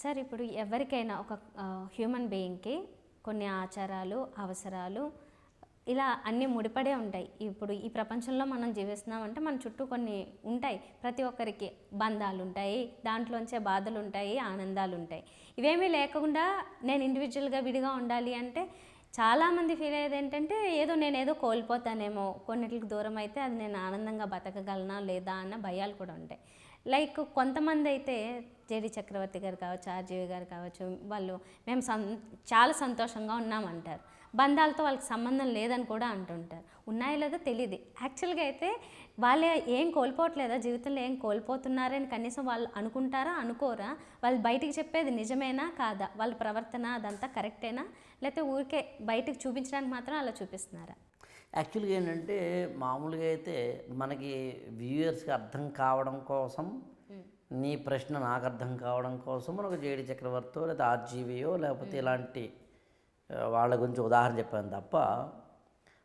Sir ఇప్పుడు ఎవరికైనా ఒక హ్యూమన్ బీయింగ్కి కొన్ని ఆచారాలు అవసరాలు ఇలా అన్నీ ముడిపడే ఉంటాయి. ఇప్పుడు ఈ ప్రపంచంలో మనం జీవిస్తున్నామంటే మన చుట్టూ కొన్ని ఉంటాయి. ప్రతి ఒక్కరికి బంధాలు ఉంటాయి దాంట్లోంచే బాధలు ఉంటాయి ఆనందాలు ఉంటాయి ఇవేమీ లేకుండా నేను ఇండివిజువల్గా విడిగా ఉండాలి అంటే చాలామంది ఫీల్ అయ్యేది ఏంటంటే ఏదో నేను ఏదో కోల్పోతానేమో కొన్నిటికి దూరం అయితే అది నేను ఆనందంగా బతకగలనా లేదా అన్న భయాలు కూడా ఉంటాయి. లైక్ కొంతమంది అయితే జేడి చక్రవర్తి గారు కావచ్చు ఆర్జీవి గారు కావచ్చు వాళ్ళు మేము సం చాలా సంతోషంగా ఉన్నామంటారు. బంధాలతో వాళ్ళకి సంబంధం లేదని కూడా అంటుంటారు. ఉన్నాయో లేదో తెలియదు యాక్చువల్గా అయితే వాళ్ళే ఏం కోల్పోవట్లేదా? జీవితంలో ఏం కోల్పోతున్నారని కనీసం వాళ్ళు అనుకుంటారా అనుకోరా? వాళ్ళు బయటికి చెప్పేది నిజమేనా కాదా? వాళ్ళ ప్రవర్తన అదంతా కరెక్టేనా? లేకపోతే ఊరికే బయటికి చూపించడానికి మాత్రం అలా చూపిస్తున్నారా? యాక్చువల్గా ఏంటంటే మామూలుగా అయితే మనకి వ్యూయర్స్కి అర్థం కావడం కోసం నీ ప్రశ్న నాకు అర్థం కావడం కోసం మనకు జేడి చక్రవర్తో లేదా ఆర్జీవీయో లేకపోతే ఇలాంటి వాళ్ళ గురించి ఉదాహరణ చెప్పాను తప్ప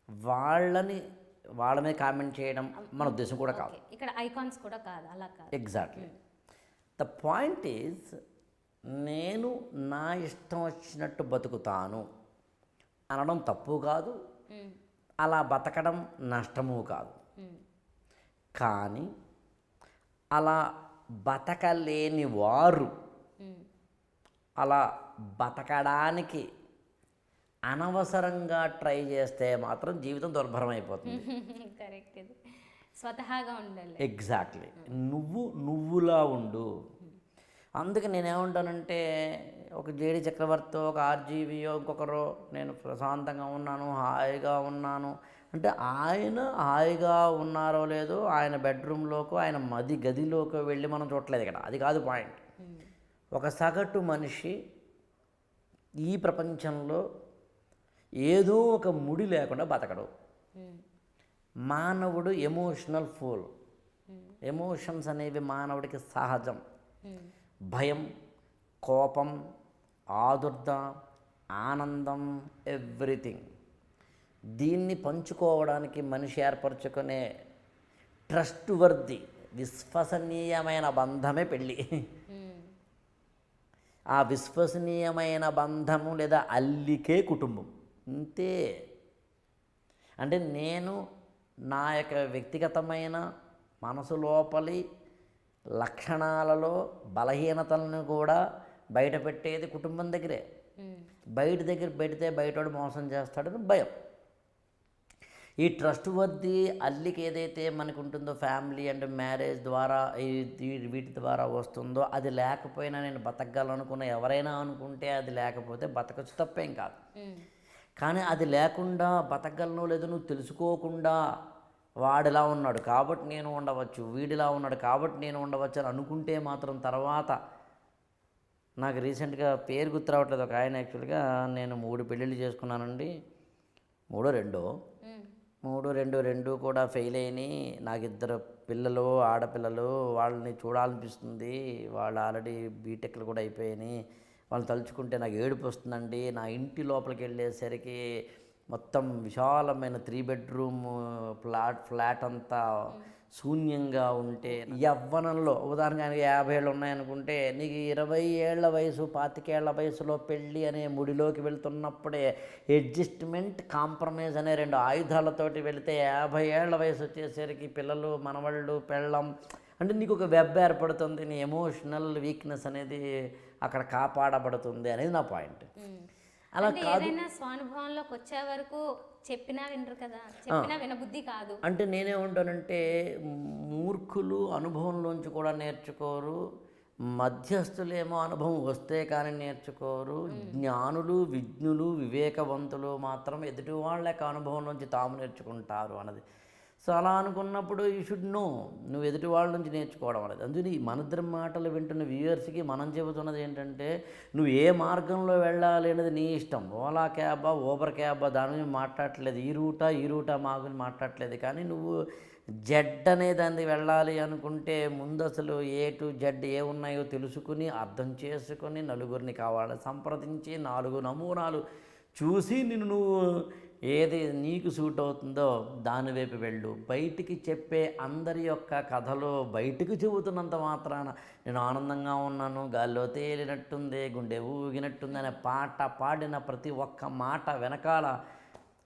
వాళ్ళని వాళ్ళ మీద కామెంట్ చేయడం మన ఉద్దేశం కూడా కాదు. ఇక్కడ ఐకాన్స్ కూడా కాదు అలా కాదు. ఎగ్జాక్ట్లీ ద పాయింట్ ఈజ్ నేను నా ఇష్టం వచ్చినట్టు బతుకుతాను అనడం తప్పు కాదు. అలా బతకడం నష్టము కాదు. కానీ అలా బతకలేని వారు. అలా బతకడానికి అనవసరంగా ట్రై చేస్తే మాత్రం జీవితం దుర్భరం అయిపోతుంది. కరెక్ట్ స్వతహాగా ఉండాలి. ఎగ్జాక్ట్లీ నువ్వు నువ్వులా ఉండు. అందుకే నేనేమంటానంటే ఒక జేడి చక్రవర్తి ఒక ఆర్జీవీయో ఇంకొకరు నేను ప్రశాంతంగా ఉన్నాను హాయిగా ఉన్నాను అంటే ఆయన హాయిగా ఉన్నారో లేదో ఆయన బెడ్రూమ్లోకో ఆయన మది గదిలోకో వెళ్ళి మనం చూడలేదు ఇక్కడ అది కాదు పాయింట్. ఒక సగటు మనిషి ఈ ప్రపంచంలో ఏదో ఒక ముడి లేకుండా బతకడు. మ్మ్. మానవుడు ఎమోషనల్ ఫూల్. ఎమోషన్స్ అనేవి మానవుడికి సహజం. భయం కోపం ఆదుర్ద ఆనందం ఎవ్రీథింగ్. దీన్ని పంచుకోవడానికి మనిషి ఏర్పరచుకునే ట్రస్ట్ వర్ది విశ్వసనీయమైన బంధమే పెళ్ళి. ఆ విశ్వసనీయమైన బంధము లేదా అల్లికే కుటుంబం అంతే అంటే నేను నా యొక్క వ్యక్తిగతమైన మనసు లోపలి లక్షణాలలో బలహీనతలను కూడా బయట పెట్టేది కుటుంబం దగ్గరే. బయట దగ్గర పెడితే బయటోడు మోసం చేస్తాడని భయం ఈ ట్రస్ట్ వర్ది అల్లికి ఏదైతే మనకు ఉంటుందో ఫ్యామిలీ అండ్ మ్యారేజ్ ద్వారా వీటి ద్వారా వస్తుందో అది లేకపోయినా నేను బతకగలనుకున్న ఎవరైనా అనుకుంటే అది లేకపోతే బతకచ్చు తప్పేం కాదు. కానీ అది లేకుండా బతకగలను లేదో నువ్వు తెలుసుకోకుండా వాడిలా ఉన్నాడు కాబట్టి నేను ఉండవచ్చు వీడిలా ఉన్నాడు కాబట్టి నేను ఉండవచ్చు అని అనుకుంటే మాత్రం తర్వాత నాకు రీసెంట్గా పేరు గుర్తు రావట్లేదు ఒక ఆయన యాక్చువల్గా నేను మూడు పెళ్ళిళ్ళు చేసుకున్నానండి మూడో రెండో. మూడు రెండు రెండు కూడా ఫెయిల్ అయినాయి. నాకు ఇద్దరు పిల్లలు ఆడపిల్లలు వాళ్ళని చూడాలనిపిస్తుంది. వాళ్ళు ఆల్రెడీ బీటెక్లు కూడా అయిపోయినాయి. వాళ్ళు తలుచుకుంటే నాకు ఏడుపు వస్తుందండి. నా ఇంటి లోపలికి వెళ్ళేసరికి మొత్తం విశాలమైన త్రీ బెడ్రూమ్ ఫ్లాట్ ఫ్లాట్ అంతా శూన్యంగా ఉంటే యవ్వనంలో ఉదాహరణకి యాభై ఏళ్ళు ఉన్నాయనుకుంటే నీకు ఇరవై ఏళ్ళ వయసు పాతికేళ్ళ వయసులో పెళ్ళి అనే ముడిలోకి వెళ్తున్నప్పుడే అడ్జస్ట్మెంట్ కాంప్రమైజ్ అనే రెండు ఆయుధాలతోటి వెళితే యాభై ఏళ్ళ వయసు వచ్చేసరికి పిల్లలు మనవళ్ళు పెళ్ళం అంటే నీకు ఒక వెబ్ ఏర్పడుతుంది నీ ఎమోషనల్ వీక్నెస్ అనేది అక్కడ కాపాడబడుతుంది అనేది నా పాయింట్ అలా ఏదైనా స్వానుభవంలోకి వచ్చే వరకు చెప్పినా వినరు కదా. చెప్పినా వినబుద్ధి కాదు. అంటే నేనేమంటానంటే మూర్ఖులు అనుభవంలోంచి కూడా నేర్చుకోరు మధ్యస్థులేమో అనుభవం వస్తే కానీ నేర్చుకోరు జ్ఞానులు విజ్ఞులు వివేకవంతులు మాత్రం ఎదుటి వాళ్ళ యొక్క అనుభవం నుంచి తాము నేర్చుకుంటారు అన్నది. సో అలా అనుకున్నప్పుడు యూ షుడ్ నో నువ్వు ఎదుటి వాళ్ళ నుంచి నేర్చుకోవడం అనేది. అందుకని ఈ మనిద్దరి మాటలు వింటున్న వ్యూయర్స్కి మనం చెబుతున్నది ఏంటంటే నువ్వు ఏ మార్గంలో వెళ్ళాలి అనేది నీ ఇష్టం. ఓలా క్యాబా ఊబర్ క్యాబా దాని గురించి మాట్లాడట్లేదు. ఈ రూటా ఈ రూటా మా గురించి మాట్లాడట్లేదు. కానీ నువ్వు జెడ్ అనే దానికి వెళ్ళాలి అనుకుంటే ముందు అసలు ఏ టు జెడ్ ఏ ఉన్నాయో తెలుసుకుని అర్థం చేసుకుని నలుగురిని కావాలి? సంప్రదించి నాలుగు నమూనాలు చూసి నిన్ను నువ్వు ఏది నీకు సూట్ అవుతుందో దాని వైపు వెళ్ళు. బయటికి చెప్పే అందరి యొక్క కథలు బయటికి చెబుతున్నంత మాత్రాన నేను ఆనందంగా ఉన్నాను గాల్లో తేలినట్టుంది గుండె ఊగినట్టుంది అనే పాట పాడిన ప్రతి ఒక్క మాట వెనకాల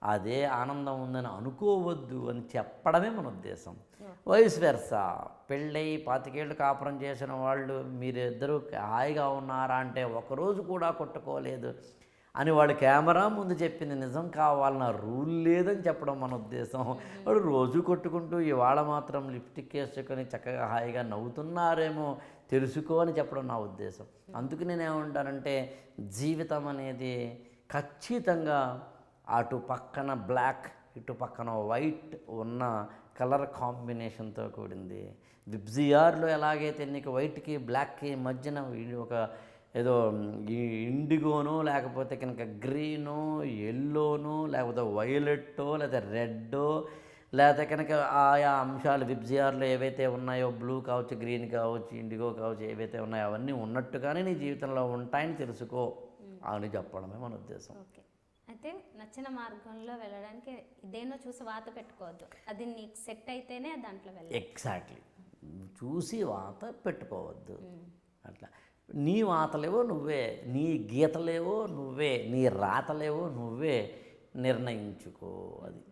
అదే ఆనందం ఉందని అనుకోవద్దు అని చెప్పడమే మన ఉద్దేశం. వయసు వెర్స. పెళ్ళై పాతికేళ్ళు కాపురం చేసిన వాళ్ళు మీరిద్దరూ హాయిగా ఉన్నారా అంటే ఒకరోజు కూడా కొట్టుకోలేదు. అని వాడు కెమెరా ముందు చెప్పింది నిజం కావాలన్న రూల్ లేదని చెప్పడం మన ఉద్దేశం. వాడు రోజు కొట్టుకుంటూ ఇవాళ మాత్రం లిప్స్టిక్ వేసుకొని చక్కగా హాయిగా నవ్వుతున్నారేమో తెలుసుకో అని చెప్పడం నా ఉద్దేశం. అందుకు నేనేమంటానంటే జీవితం అనేది ఖచ్చితంగా అటు పక్కన బ్లాక్ ఇటు పక్కన వైట్ ఉన్న కలర్ కాంబినేషన్తో కూడింది. విబ్జిఆర్లో ఎలాగైతే నీకు వైట్కి బ్లాక్కి మధ్యన ఒక ఏదో ఈ ఇండిగోను లేకపోతే కనుక గ్రీను ఎల్లోను లేకపోతే వైలెట్టో లేదా రెడ్డో లేకపోతే కనుక ఆయా అంశాలు విబ్జిఆర్లో ఏవైతే ఉన్నాయో బ్లూ కావచ్చు గ్రీన్ కావచ్చు ఇండిగో కావచ్చు ఏవైతే ఉన్నాయో అవన్నీ ఉన్నట్టుగానే నీ జీవితంలో ఉంటాయని తెలుసుకో అని చెప్పడమే మన ఉద్దేశం. ఓకే. అయితే నచ్చిన మార్గంలో వెళ్ళడానికి ఇదేనో చూసి వాత పెట్టుకోవద్దు. అది నీకు సెట్ అయితేనే దాంట్లో వెళ్ళాలి. ఎగ్జాక్ట్లీ. చూసి వాత పెట్టుకోవద్దు. అట్లా. నీ వాతలేవో నువ్వే నీ గీతలేవో నువ్వే నీ రాతలేవో నువ్వే నిర్ణయించుకో అది.